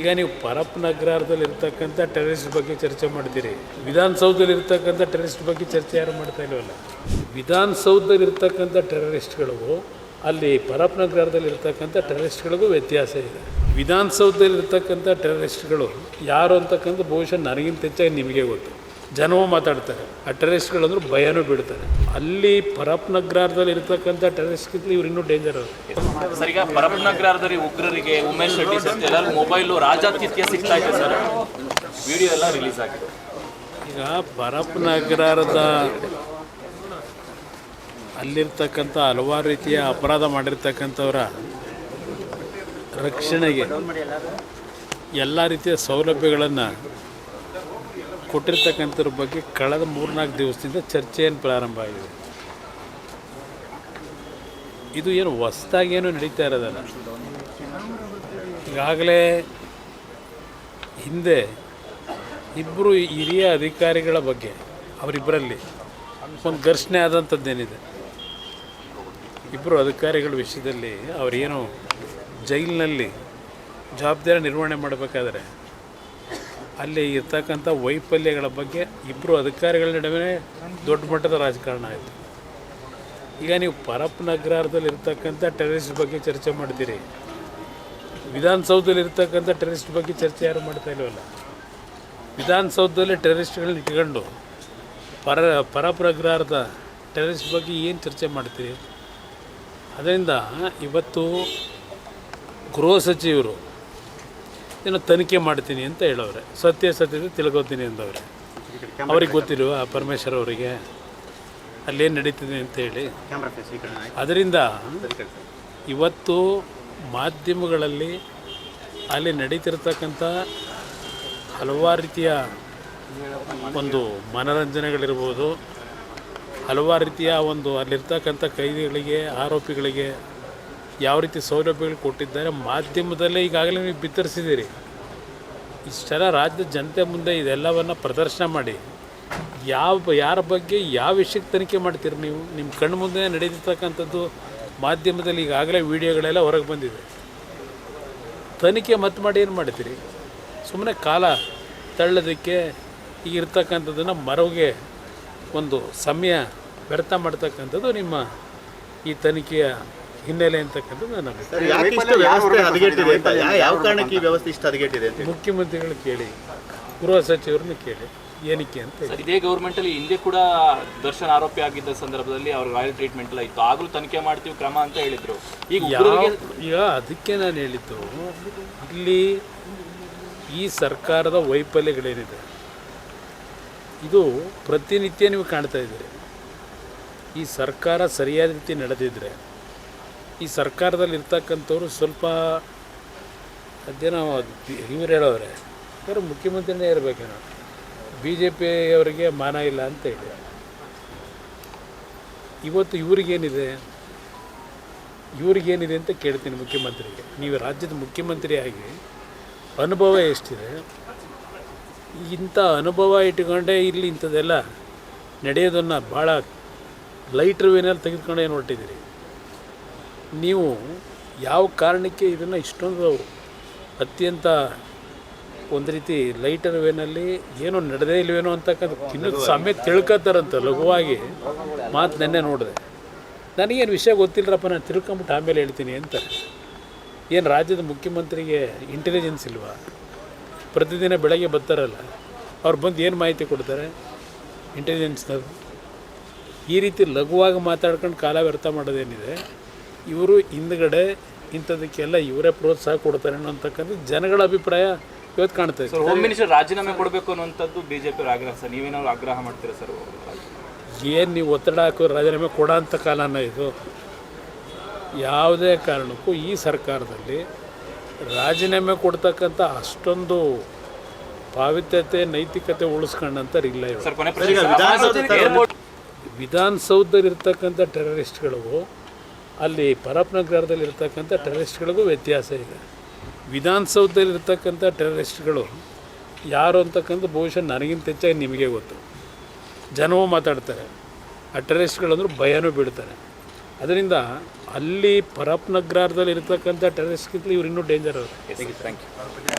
ಈಗ ನೀವು ಪರಪ್ ನಗರದಲ್ಲಿ ಇರ್ತಕ್ಕಂಥ ಟೆರರಿಸ್ಟ್ ಬಗ್ಗೆ ಚರ್ಚೆ ಮಾಡ್ತೀರಿ. ವಿಧಾನಸೌಧದಲ್ಲಿ ಇರ್ತಕ್ಕಂಥ ಟೆರರಿಸ್ಟ್ ಬಗ್ಗೆ ಚರ್ಚೆ ಯಾರು ಮಾಡ್ತಾ ಇಲ್ಲವಲ್ಲ ವಿಧಾನಸೌಧದಲ್ಲಿ ಇರ್ತಕ್ಕಂಥ ಟೆರರಿಸ್ಟ್ಗಳಿಗೂ ಅಲ್ಲಿ ಪರಪ್ ನಗರದಲ್ಲಿ ಇರ್ತಕ್ಕಂಥ ಟೆರರಿಸ್ಟ್ಗಳಿಗೂ ವ್ಯತ್ಯಾಸ ಇದೆ. ವಿಧಾನಸೌಧದಲ್ಲಿ ಇರ್ತಕ್ಕಂಥ ಟೆರರಿಸ್ಟ್ಗಳು ಯಾರು ಅಂತಕ್ಕಂಥ ಬಹುಶಃ ನನಗಿಂತ ಹೆಚ್ಚಾಗಿ ನಿಮಗೆ ಗೊತ್ತು. ಜನವೂ ಮಾತಾಡ್ತಾರೆ. ಆ ಟೆರರಿಸ್ಟ್ಗಳಂದ್ರೆ ಭಯನೂ ಬಿಡ್ತಾರೆ ಅಲ್ಲಿ ಪರಪ್ ನಗರದಲ್ಲಿ ಇರ್ತಕ್ಕಂಥ ಟೆರರಿಸ್ಟ್ಗಿಂತ ಇವ್ರು ಇನ್ನೂ ಡೇಂಜರ್ ಅವರು. ಸರ್ ಈಗ ಉಗ್ರರಿಗೆ ಉಮೇಶ್ ಶೆಟ್ಟಿ ಸರ್ ಎಲ್ಲರೂ ಮೊಬೈಲು ರಾಜಾತಿಥ್ಯ ಸಿಗ್ತಾ ಇದೆ ಸರ್. ವಿಡಿಯೋ ಎಲ್ಲ ರಿಲೀಸ್ ಆಗಿದೆ. ಈಗ ಪರಪ್ ನಗರದ ಅಲ್ಲಿರ್ತಕ್ಕಂಥ ಹಲವಾರು ರೀತಿಯ ಅಪರಾಧ ಮಾಡಿರ್ತಕ್ಕಂಥವ್ರ ರಕ್ಷಣೆಗೆ ಎಲ್ಲ ರೀತಿಯ ಸೌಲಭ್ಯಗಳನ್ನು ಕೊಟ್ಟಿರ್ತಕ್ಕಂಥದ್ರ ಬಗ್ಗೆ ಕಳೆದ ಮೂರ್ನಾಲ್ಕು ದಿವಸದಿಂದ ಚರ್ಚೆಯನ್ನು ಪ್ರಾರಂಭ ಆಗಿದೆ. ಇದು ಏನು ಹೊಸ್ದಾಗೇನು ನಡೀತಾ ಇರೋದಲ್ಲ. ಈಗಾಗಲೇ ಹಿಂದೆ ಇಬ್ಬರು ಹಿರಿಯ ಅಧಿಕಾರಿಗಳ ಬಗ್ಗೆ ಅವರಿಬ್ಬರಲ್ಲಿ ಒಂದು ಘರ್ಷಣೆ ಆದಂಥದ್ದೇನಿದೆ. ಇಬ್ಬರು ಅಧಿಕಾರಿಗಳ ವಿಷಯದಲ್ಲಿ ಅವರೇನು ಜೈಲಿನಲ್ಲಿ ಜವಾಬ್ದಾರಿ ನಿರ್ವಹಣೆ ಮಾಡಬೇಕಾದ್ರೆ ಅಲ್ಲಿ ಇರ್ತಕ್ಕಂಥ ವೈಫಲ್ಯಗಳ ಬಗ್ಗೆ ಇಬ್ಬರು ಅಧಿಕಾರಿಗಳ ನಡುವೆ ದೊಡ್ಡ ಮಟ್ಟದ ರಾಜಕಾರಣ ಆಯಿತು. ಈಗ ನೀವು ಪರಪ್ ನಗರದಲ್ಲಿ ಇರ್ತಕ್ಕಂಥ ಟೆರರಿಸ್ಟ್ ಬಗ್ಗೆ ಚರ್ಚೆ ಮಾಡ್ತೀರಿ. ವಿಧಾನಸೌಧದಲ್ಲಿ ಇರ್ತಕ್ಕಂಥ ಟೆರರಿಸ್ಟ್ ಬಗ್ಗೆ ಚರ್ಚೆ ಯಾರು ಮಾಡ್ತಾ ಇಲ್ವಲ್ಲ? ವಿಧಾನಸೌಧದಲ್ಲಿ ಟೆರರಿಸ್ಟ್ಗಳನ್ನ ಇಟ್ಕೊಂಡು ಪರ ಪರಪ್ರಗ್ರಹದ ಟೆರರಿಸ್ಟ್ ಬಗ್ಗೆ ಏನು ಚರ್ಚೆ ಮಾಡ್ತೀರಿ? ಅದರಿಂದ ಇವತ್ತು ಗೃಹ ಸಚಿವರು ಏನೋ ತನಿಖೆ ಮಾಡ್ತೀನಿ ಅಂತ ಹೇಳವ್ರೆ. ಸತ್ಯಾಸತ್ಯತೆ ತಿಳ್ಕೊತೀನಿ ಅಂದವ್ರೆ. ಅವ್ರಿಗೆ ಗೊತ್ತಿರುವ ಪರಮೇಶ್ವರ್ ಅವರಿಗೆ ಅಲ್ಲೇನು ನಡೀತಿದೆ ಅಂತ ಹೇಳಿ. ಅದರಿಂದ ಇವತ್ತು ಮಾಧ್ಯಮಗಳಲ್ಲಿ ಅಲ್ಲಿ ನಡೀತಿರ್ತಕ್ಕಂಥ ಹಲವಾರು ರೀತಿಯ ಒಂದು ಮನೋರಂಜನೆಗಳಿರ್ಬೋದು. ಹಲವಾರು ರೀತಿಯ ಒಂದು ಅಲ್ಲಿರ್ತಕ್ಕಂಥ ಕೈದಿಗಳಿಗೆ ಆರೋಪಿಗಳಿಗೆ ಯಾವ ರೀತಿ ಸೌಲಭ್ಯಗಳು ಕೊಟ್ಟಿದ್ದಾರೆ ಮಾಧ್ಯಮದಲ್ಲೇ ಈಗಾಗಲೇ ನೀವು ಬಿತ್ತರಿಸಿದ್ದೀರಿ. ಇಷ್ಟೆಲ್ಲ ರಾಜ್ಯದ ಜನತೆ ಮುಂದೆ ಇದೆಲ್ಲವನ್ನು ಪ್ರದರ್ಶನ ಮಾಡಿ. ಯಾವ ಯಾರ ಬಗ್ಗೆ ಯಾವ ವಿಷಯಕ್ಕೆ ತನಿಖೆ ಮಾಡ್ತೀರಿ ನೀವು? ನಿಮ್ಮ ಕಣ್ಣು ಮುಂದೆ ನಡೀತಿರ್ತಕ್ಕಂಥದ್ದು ಮಾಧ್ಯಮದಲ್ಲಿ ಈಗಾಗಲೇ ವಿಡಿಯೋಗಳೆಲ್ಲ ಹೊರಗೆ ಬಂದಿದೆ. ತನಿಖೆ ಮತ್ತೆ ಮಾಡಿ ಏನು ಮಾಡ್ತೀರಿ? ಸುಮ್ಮನೆ ಕಾಲ ತಳ್ಳೋದಕ್ಕೆ ಈಗ ಇರ್ತಕ್ಕಂಥದ್ದನ್ನು ಮರವಿಗೆ ಒಂದು ಸಮಯ ವ್ಯರ್ಥ ಮಾಡ್ತಕ್ಕಂಥದ್ದು ನಿಮ್ಮ ಈ ತನಿಖೆಯ ಹಿನ್ನೆಲೆ ಅಂತಕ್ಕಂಥದ್ದು ನನ್ನ ಅಭಿಪ್ರಾಯ. ಯಾಕೆ ಇಷ್ಟು ವ್ಯವಸ್ಥೆ ಹದಗೆಟ್ಟಿದೆ ಅಂತ ಯಾ- ಯಾವ ಕಾರಣಕ್ಕೆ ಈ ವ್ಯವಸ್ಥೆ ಇಷ್ಟು ಹದಗೆಟ್ಟಿದೆ ಮುಖ್ಯಮಂತ್ರಿಗಳು ಕೇಳಿ ಗೃಹ ಸಚಿವರನ್ನ ಕೇಳಿ ಏನಕ್ಕೆ ಅಂತ ಸರ್ ಇದೇ ಗೌರ್ಮೆಂಟ್ ಅಲ್ಲಿ ಹಿಂದೆ ಕೂಡ ದರ್ಶನ್ ಆರೋಪಿ ಆಗಿದ್ದ ಸಂದರ್ಭದಲ್ಲಿ ಅವ್ರ ರಾಯಲ್ ಟ್ರೀಟ್ಮೆಂಟ್ ಎಲ್ಲ ಇತ್ತು. ಆಗಲೂ ತನಿಖೆ ಮಾಡ್ತೀವಿ ಕ್ರಮ ಅಂತ ಹೇಳಿದ್ರು. ಈಗ ಈಗ ಅದಕ್ಕೆ ನಾನು ಹೇಳಿದ್ದು ಇಲ್ಲಿ ಈ ಸರ್ಕಾರದ ವೈಫಲ್ಯಗಳೇನಿದೆ? ಇದು ಪ್ರತಿನಿತ್ಯ ನೀವು ಕಾಣ್ತಾ ಇದ್ದೀರಿ ಈ ಸರ್ಕಾರ ಸರಿಯಾದ ರೀತಿ ನಡೆದಿದ್ರೆ ಈ ಸರ್ಕಾರದಲ್ಲಿ ಇರ್ತಕ್ಕಂಥವ್ರು ಸ್ವಲ್ಪ ಅದೇನೋ ಇವ್ರು ಹೇಳೋರೆ ಯಾರು ಮುಖ್ಯಮಂತ್ರಿನೇ ಇರಬೇಕೇನೋ. ಬಿ ಜೆ ಪಿಯವರಿಗೆ ಮಾನ ಇಲ್ಲ ಅಂತ ಹೇಳಿ. ಇವತ್ತು ಇವ್ರಿಗೇನಿದೆ? ಇವ್ರಿಗೇನಿದೆ ಅಂತ ಕೇಳ್ತೀನಿ ಮುಖ್ಯಮಂತ್ರಿಗೆ. ನೀವು ರಾಜ್ಯದ ಮುಖ್ಯಮಂತ್ರಿಯಾಗಿ ಅನುಭವ ಎಷ್ಟಿದೆ? ಇಂಥ ಅನುಭವ ಇಟ್ಕೊಂಡೇ ಇಲ್ಲಿ ಇಂಥದ್ದೆಲ್ಲ ನಡೆಯೋದನ್ನು ಭಾಳ ಲೈಟ್ರ್ ವೇನಲ್ಲಿ ತೆಗೆದುಕೊಂಡು ಏನು ಹೊರಟಿದ್ದೀರಿ ನೀವು ಯಾವ ಕಾರಣಕ್ಕೆ ಇದನ್ನು ಇಷ್ಟೊಂದು ಅತ್ಯಂತ ಒಂದು ರೀತಿ ಲೈಟರ್ ವೇನಲ್ಲಿ ಏನೋ ನಡೆದೇ ಇಲ್ವೇನೋ ಅಂತಕ್ಕಂಥ ಇನ್ನು ಸಮಯ ತಿಳ್ಕೊತಾರಂತ ಲಘುವಾಗಿ ಮಾತು ನೆನ್ನೆ ನೋಡಿದೆ. ನನಗೇನು ವಿಷಯ ಗೊತ್ತಿಲ್ಲರಪ್ಪ ನಾನು ತಿಳ್ಕೊಂಬಿಟ್ಟು ಆಮೇಲೆ ಹೇಳ್ತೀನಿ ಅಂತ. ಏನು ರಾಜ್ಯದ ಮುಖ್ಯಮಂತ್ರಿಗೆ ಇಂಟೆಲಿಜೆನ್ಸ್ ಇಲ್ವಾ? ಪ್ರತಿದಿನ ಬೆಳಗ್ಗೆ ಬರ್ತಾರಲ್ಲ, ಅವ್ರು ಬಂದು ಏನು ಮಾಹಿತಿ ಕೊಡ್ತಾರೆ? ಇಂಟೆಲಿಜೆನ್ಸ್ನವ್ರು ಈ ರೀತಿ ಲಘುವಾಗಿ ಮಾತಾಡ್ಕೊಂಡು ಕಾಲ ವ್ಯರ್ಥ ಮಾಡೋದೇನಿದೆ? ಇವರು ಹಿಂದ್ಗಡೆ ಇಂಥದಕ್ಕೆಲ್ಲ ಇವರೇ ಪ್ರೋತ್ಸಾಹ ಕೊಡ್ತಾರೆ ಅನ್ನೋಂತಕ್ಕಂಥ ಜನಗಳ ಅಭಿಪ್ರಾಯ ಇವತ್ತು ಕಾಣ್ತಾ ಇದೆ ಸರ್ ಹೋಮ್ ಮಿನಿಸ್ಟರ್ ರಾಜೀನಾಮೆ ಕೊಡಬೇಕು ಅನ್ನುವಂಥದ್ದು ಬಿ ಅವ್ರ ಆಗ್ರಹ ಸರ್. ನೀವೇನಾದ್ರು ಆಗ್ರಹ ಮಾಡ್ತೀರಾ ಸರ್? ಏನು ನೀವು ಒತ್ತಡ ಹಾಕೋ ರಾಜೀನಾಮೆ ಕೊಡೋ ಅಂಥ ಕಾಲನ ಇದು. ಯಾವುದೇ ಕಾರಣಕ್ಕೂ ಈ ಸರ್ಕಾರದಲ್ಲಿ ರಾಜೀನಾಮೆ ಕೊಡ್ತಕ್ಕಂಥ ಅಷ್ಟೊಂದು ಪಾವಿತ್ಯತೆ ನೈತಿಕತೆ ಉಳಿಸ್ಕೊಂಡಂತಾರೆ ಇಲ್ಲ ಇವರು. ಸರ್. ಕೊನೆ ಅಲ್ಲಿ ಪರಪ್ನಗರದಲ್ಲಿ ಇರ್ತಕ್ಕಂಥ ಟೆರರಿಸ್ಟ್ಗಳಿಗೂ ವ್ಯತ್ಯಾಸ ಇದೆ. ವಿಧಾನಸೌಧದಲ್ಲಿರ್ತಕ್ಕಂಥ ಟೆರರಿಸ್ಟ್ಗಳು ಯಾರು ಅಂತಕ್ಕಂಥ ಬಹುಶಃ ನನಗಿಂತ ಹೆಚ್ಚಾಗಿ ನಿಮಗೆ ಗೊತ್ತು. ಜನವೂ ಮಾತಾಡ್ತಾರೆ. ಆ ಟೆರರಿಸ್ಟ್ಗಳಂದ್ರೆ ಭಯನೂ ಬೀಳ್ತಾರೆ. ಅದರಿಂದ ಅಲ್ಲಿ ಪರಪ್ನಗರದಲ್ಲಿ ಇರ್ತಕ್ಕಂಥ ಟೆರರಿಸ್ಟ್ಗಿಂತ ಇವ್ರು ಇನ್ನೂ ಡೇಂಜರ್ ಅವರು. Thank you